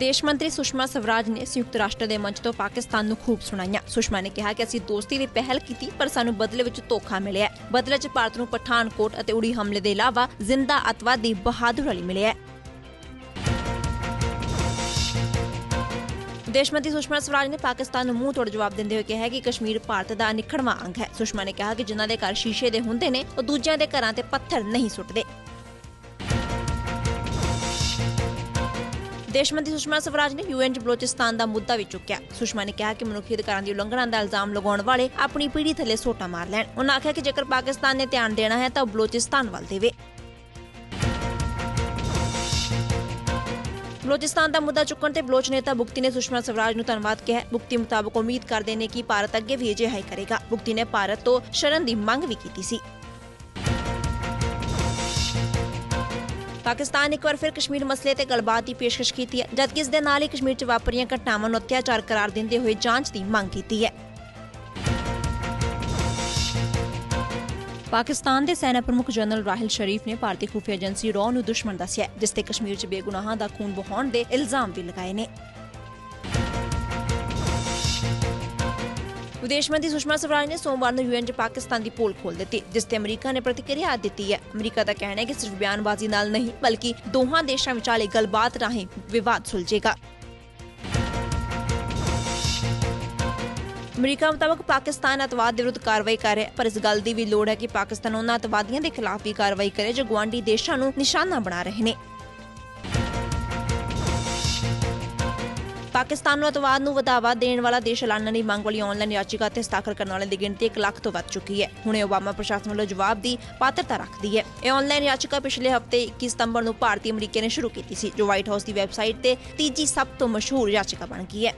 ਵਿਦੇਸ਼ ਮੰਤਰੀ ਸੁਸ਼ਮਾ ਸਵਰਾਜ ਨੇ ਸੰਯੁਕਤ ਰਾਸ਼ਟਰ ਦੇ ਮੰਚ ਤੋਂ ਪਾਕਿਸਤਾਨ ਨੂੰ ਖੂਬ ਸੁਣਾਈਆਂ। ਸੁਸ਼ਮਾ ਨੇ ਕਿਹਾ ਕਿ ਅਸੀਂ ਦੋਸਤੀ ਦੀ ਪਹਿਲ ਕੀਤੀ, ਪਰ ਸਾਨੂੰ ਬਦਲੇ ਵਿੱਚ ਧੋਖਾ ਮਿਲਿਆ ਬਦਲੇ 'ਚ ਭਾਰਤ ਨੂੰ ਪਠਾਨਕੋਟ ਅਤੇ ਉੜੀ ਹਮਲੇ ਦੇ ਇਲਾਵਾ ਜ਼ਿੰਦਾ ਅਤਵਾਦੀ ਬਹਾਦਰ ਅਲੀ ਮਿਲਿਆ ਹੈ। ਵਿਦੇਸ਼ ਮੰਤਰੀ ਸੁਸ਼ਮਾ ਸਵਰਾਜ ਨੇ ਪਾਕਿਸਤਾਨ ਨੂੰ ਮੂੰਹ ਤੋੜ ਜਵਾਬ ਦਿੰਦੇ ਹੋਏ ਕਿਹਾ ਕਿ ਕਸ਼ਮੀਰ ਭਾਰਤ ਦਾ ਅਨਿੱਖੜਵਾਂ ਅੰਗ ਹੈ। ਸੁਸ਼ਮਾ ਨੇ ਕਿਹਾ ਕਿ ਜਿਨ੍ਹਾਂ ਦੇ ਘਰ ਸ਼ੀਸ਼ੇ ਦੇ ਹੁੰਦੇ ਨੇ, ਉਹ ਦੂਜਿਆਂ ਦੇ ਘਰਾਂ ਤੇ ਪੱਥਰ ਨਹੀਂ ਸੁੱਟਦੇ। ਵਿਦੇਸ਼ ਮੰਤਰੀ ਸੁਸ਼ਮਾ ਸਵਰਾਜ ਨੇ ਯੂਐਨ 'ਚ ਬਲੋਚਿਸਤਾਨ ਦਾ ਮੁੱਦਾ ਵੀ ਚੁੱਕਿਆ। ਸੁਸ਼ਮਾ ਨੇ ਕਿਹਾ ਕਿ ਮਨੁੱਖੀ ਅਧਿਕਾਰਾਂ ਦੀ ਉਲੰਘਣਾ ਦਾ ਇਲਜ਼ਾਮ ਲਗਾਉਣ ਵਾਲੇ ਆਪਣੀ ਪੀੜ੍ਹੀ ਥੱਲੇ ਸੋਟਾ ਮਾਰ ਲੈਣ। ਉਹਨਾਂ ਆਖਿਆ ਕਿ ਜੇਕਰ ਪਾਕਿਸਤਾਨ ਨੇ ਧਿਆਨ ਦੇਣਾ ਹੈ ਤਾਂ ਬਲੋਚਿਸਤਾਨ ਵੱਲ ਦੇਵੇ। ਬਲੋਚਿਸਤਾਨ ਦਾ ਮੁੱਦਾ ਚੁੱਕਣ ਤੇ ਬਲੋਚ ਨੇਤਾ ਬੁਕਤੀ ਨੇ ਸੁਸ਼ਮਾ ਸਵਰਾਜ ਨੂੰ ਧੰਨਵਾਦ ਕਿਹਾ। ਬੁਕਤੀ ਮੁਤਾਬਕ ਉਮੀਦ ਕਰਦੇ ਨੇ ਕਿ ਭਾਰਤ ਅੱਗੇ ਵੀ ਅਜਿਹਾ ਹੀ ਕਰੇਗਾ। ਬੁਕਤੀ ਨੇ ਭਾਰਤ ਤੋਂ ਸ਼ਰਨ ਦੀ ਮੰਗ ਵੀ ਕੀਤੀ ਸੀ। ਪਾਕਿਸਤਾਨ ਇੱਕ ਵਾਰ ਫਿਰ ਕਸ਼ਮੀਰ ਮਸਲੇ ਤੇ ਗੱਲਬਾਤ ਦੀ ਪੇਸ਼ਕਸ਼ ਕੀਤੀ ਹੈ, ਜਦਕਿ ਇਸ ਦੇ ਨਾਲ ਹੀ ਕਸ਼ਮੀਰ 'ਚ ਵਾਪਰੀਆਂ ਘਟਨਾਵਾਂ ਨੂੰ ਅਤਿਆਚਾਰ ਕਰਾਰ ਦਿੰਦੇ ਹੋਏ ਜਾਂਚ ਦੀ ਮੰਗ ਕੀਤੀ ਹੈ। ਪਾਕਿਸਤਾਨ ਦੇ ਸੈਨਾ ਪ੍ਰਮੁੱਖ ਜਨਰਲ ਰਾਹਿਲ ਸ਼ਰੀਫ ਨੇ ਭਾਰਤੀ ਖੁਫੀਆ ਏਜੰਸੀ ਰੌ ਨੂੰ ਦੁਸ਼ਮਣ ਦੱਸਿਆ, ਜਿਸ ਤੇ ਕਸ਼ਮੀਰ 'ਚ ਬੇਗੁਨਾਹਾਂ ਦਾ ਖੂਨ ਵਹਾਉਣ ਦੇ ਇਲਜ਼ਾਮ ਵੀ ਲਗਾਏ ਨੇ। ਵਿਦੇਸ਼ ਮੰਤਰੀ ਸੁਸ਼ਮਾ ਸਵਰਾਜ ਨੇ ਸੋਮਵਾਰ ਨੂੰ ਯੂਐਨ 'ਚ ਪਾਕਿਸਤਾਨ ਦੀ ਪੋਲ ਖੋਲ ਦਿੱਤੀ, ਜਿਸ ਤੇ ਅਮਰੀਕਾ ਨੇ ਪ੍ਰਤੀਕਿਰਿਆ ਦਿੱਤੀ ਹੈ। ਅਮਰੀਕਾ ਦਾ ਕਹਿਣਾ ਹੈ ਕਿ ਸਿਰਫ ਬਿਆਨਬਾਜ਼ੀ ਨਾਲ ਨਹੀਂ, ਬਲਕਿ ਦੋਹਾਂ ਦੇਸ਼ਾਂ ਵਿਚਾਲੇ ਗੱਲਬਾਤ ਰਾਹੀਂ ਵਿਵਾਦ ਸੁਲਝੇਗਾ। ਅਮਰੀਕਾ ਮੁਤਾਬਕ ਪਾਕਿਸਤਾਨ ਅਤਵਾਦ ਦੇ ਵਿਰੁੱਧ ਕਾਰਵਾਈ ਕਰ ਰਿਹਾ ਪਰ ਇਸ ਗੱਲ ਦੀ ਵੀ ਲੋੜ ਹੈ ਕਿ ਪਾਕਿਸਤਾਨ ਉਹਨਾਂ ਅਤਵਾਦੀਆਂ ਦੇ ਖਿਲਾਫ ਵੀ ਕਾਰਵਾਈ ਕਰੇ ਜੋ ਗੁਆਂਢੀ ਦੇਸ਼ਾਂ ਨੂੰ ਨਿਸ਼ਾਨਾ ਬਣਾ ਰਹੇ ਨੇ। ਪਾਕਿਸਤਾਨ ਨੂੰ ਅਤਵਾਦ ਨੂੰ ਵਧਾਵਾ ਦੇਣ ਵਾਲਾ ਦੇਸ਼ ਐਲਾਨਣ ਦੀ ਮੰਗ ਵਾਲੀ ਆਨਲਾਈਨ ਯਾਚੀਕਾ ਤੇ ਹਸਤਾਖਰ ਕਰਨ ਵਾਲਿਆਂ ਦੀ ਗਿਣਤੀ 1 ਲੱਖ ਤੋਂ ਵੱਧ ਚੁੱਕੀ ਹੈ। ਹੁਣੇ ਓਬਾਮਾ ਪ੍ਰਸ਼ਾਸਨ ਵੱਲੋਂ ਜਵਾਬ ਦੀ ਪਾਤਰਤਾ ਰੱਖਦੀ ਹੈ। ਇਹ ਆਨਲਾਈਨ ਯਾਚਿਕਾ ਪਿਛਲੇ ਹਫ਼ਤੇ 21 ਸਤੰਬਰ ਨੂੰ ਭਾਰਤੀ ਅਮਰੀਕੀ ਨੇ ਸ਼ੁਰੂ ਕੀਤੀ ਸੀ, ਜੋ ਵਾਈਟ ਹਾਊਸ ਦੀ ਵੈਬਸਾਈਟ ਤੇ ਤੀਜੀ ਸਭ ਤੋਂ ਮਸ਼ਹੂਰ ਯਾਚਿਕਾ ਬਣ ਗਈ ਹੈ।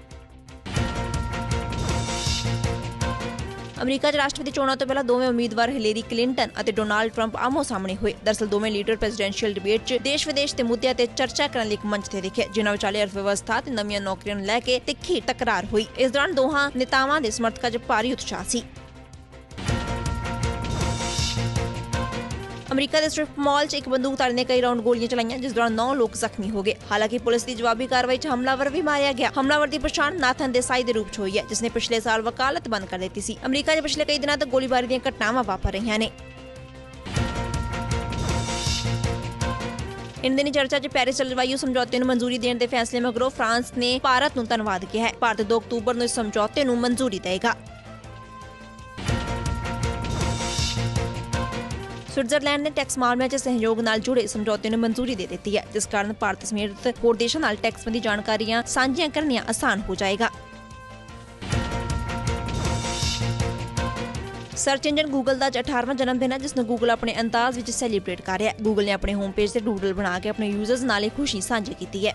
ਅਮਰੀਕਾ 'ਚ ਰਾਸ਼ਟਰਪਤੀ ਚੋਣਾਂ ਤੋਂ ਪਹਿਲਾਂ ਦੋਵੇਂ ਉਮੀਦਵਾਰ ਹਿਲੇਰੀ ਕਲਿੰਟਨ ਅਤੇ ਡੋਨਾਲਡ ਟਰੰਪ ਆਮੋ ਸਾਹਮਣੇ ਹੋਏ। ਦਰਸਲ ਦੋਵੇਂ ਲੀਡਰ ਪ੍ਰੈਜ਼ੀਡੈਂਸ਼ੀਅਲ ਡਿਬੇਟ 'ਚ ਦੇਸ਼ ਵਿਦੇਸ਼ ਦੇ ਮੁੱਦਿਆਂ ਤੇ ਚਰਚਾ ਕਰਨ ਲਈ ਇੱਕ ਮੰਚ ਤੇ ਦਿਖੇ, ਜਿਨ੍ਹਾਂ ਵਿਚਾਲੇ ਅਰਥਵਿਵਸਥਾ ਤੇ ਨਵੀਆਂ ਨੌਕਰੀਆਂ ਨੂੰ ਲੈ ਕੇ ਤਿੱਖੀ ਟਕਰਾਰ ਹੋਈ। ਇਸ ਦੌਰਾਨ ਦੋਹਾਂ ਨੇਤਾਵਾਂ ਦੇ ਸਮਰਥਕਾਂ 'ਚ ਭਾਰੀ ਉਤਸ਼ਾਹ ਸੀ। ਅਮਰੀਕਾ ਦੇ ਸਟ੍ਰਿਪ ਮਾਲ 'ਚ ਇੱਕ ਬੰਦੂਕਧਾਰੀ ਨੇ ਕਈ ਰਾਉਂਡ ਗੋਲੀਆਂ ਚਲਾਈਆਂ, ਜਿਸ ਦੌਰਾਨ 9 ਲੋਕ ਜ਼ਖਮੀ ਹੋ ਗਏ। ਹਾਲਾਂਕਿ ਪੁਲਿਸ ਦੀ ਜਵਾਬੀ ਕਾਰਵਾਈ 'ਚ ਹਮਲਾਵਰ ਵੀ ਮਾਰਿਆ ਗਿਆ। ਹਮਲਾਵਰ ਦੀ ਪਛਾਣ ਨਾਥਨ ਦੇਸਾਈ ਦੇ ਰੂਪ 'ਚ ਹੋਈ ਹੈ, ਜਿਸ ਨੇ ਪਿਛਲੇ ਸਾਲ ਵਕਾਲਤ ਬੰਦ ਕਰ ਦਿੱਤੀ ਸੀ। ਅਮਰੀਕਾ 'ਚ ਪਿਛਲੇ ਕਈ ਦਿਨਾਂ ਤੋਂ ਗੋਲੀਬਾਰੀ ਦੀਆਂ ਘਟਨਾਵਾਂ ਵਾਪਰ ਰਹੀਆਂ ਨੇ। ਇਨ ਦਿਨੀ ਚਰਚਾ 'ਚ ਪੈਰਿਸ ਜਲਵਾਯੂ ਸਮਝੌਤੇ ਨੂੰ ਮਨਜ਼ੂਰੀ ਦੇਣ ਦੇ ਫੈਸਲੇ ਮਗਰੋਂ ਫਰਾਂਸ ਨੇ ਭਾਰਤ ਨੂੰ ਧੰਨਵਾਦ ਕਿਹਾ ਹੈ। ਭਾਰਤ 2 ਅਕਤੂਬਰ ਨੂੰ ਇਸ ਸਮਝੌਤੇ ਨੂੰ ਮਨਜ਼ੂਰੀ ਦੇਗਾ ਸਵਿਟਜ਼ਰਲੈਂਡ ਨੇ ਟੈਕਸ ਮਾਮਲਿਆਂ 'ਚ ਸਹਿਯੋਗ ਨਾਲ ਜੁੜੇ ਸਮਝੌਤੇ ਨੂੰ ਮਨਜ਼ੂਰੀ ਦੇ ਦਿੱਤੀ ਹੈ, ਜਿਸ ਕਾਰਨ ਭਾਰਤ ਸਮੇਤ ਹੋਰ ਦੇਸ਼ਾਂ ਨਾਲ ਟੈਕਸ ਸੰਬੰਧੀ ਜਾਣਕਾਰੀਆਂ ਸਾਂਝੀਆਂ ਕਰਨੀਆਂ ਆਸਾਨ ਹੋ ਜਾਏਗਾ। ਸਰਚ ਇੰਜਨ ਗੂਗਲ ਦਾ ਅੱਜ 18ਵਾਂ ਜਨਮ ਦਿਨ ਹੈ, ਜਿਸ ਨੂੰ ਗੂਗਲ ਆਪਣੇ ਅੰਦਾਜ਼ ਵਿੱਚ ਸੈਲੀਬ੍ਰੇਟ ਕਰ ਰਿਹਾ ਹੈ। ਗੂਗਲ ਨੇ ਆਪਣੇ ਹੋਮ ਪੇਜ ਤੇ ਡੂਡਲ ਬਣਾ ਕੇ ਆਪਣੇ ਯੂਜ਼ਰਸ ਨਾਲ ਇਹ ਖੁਸ਼ੀ ਸਾਂਝੀ ਕੀਤੀ ਹੈ।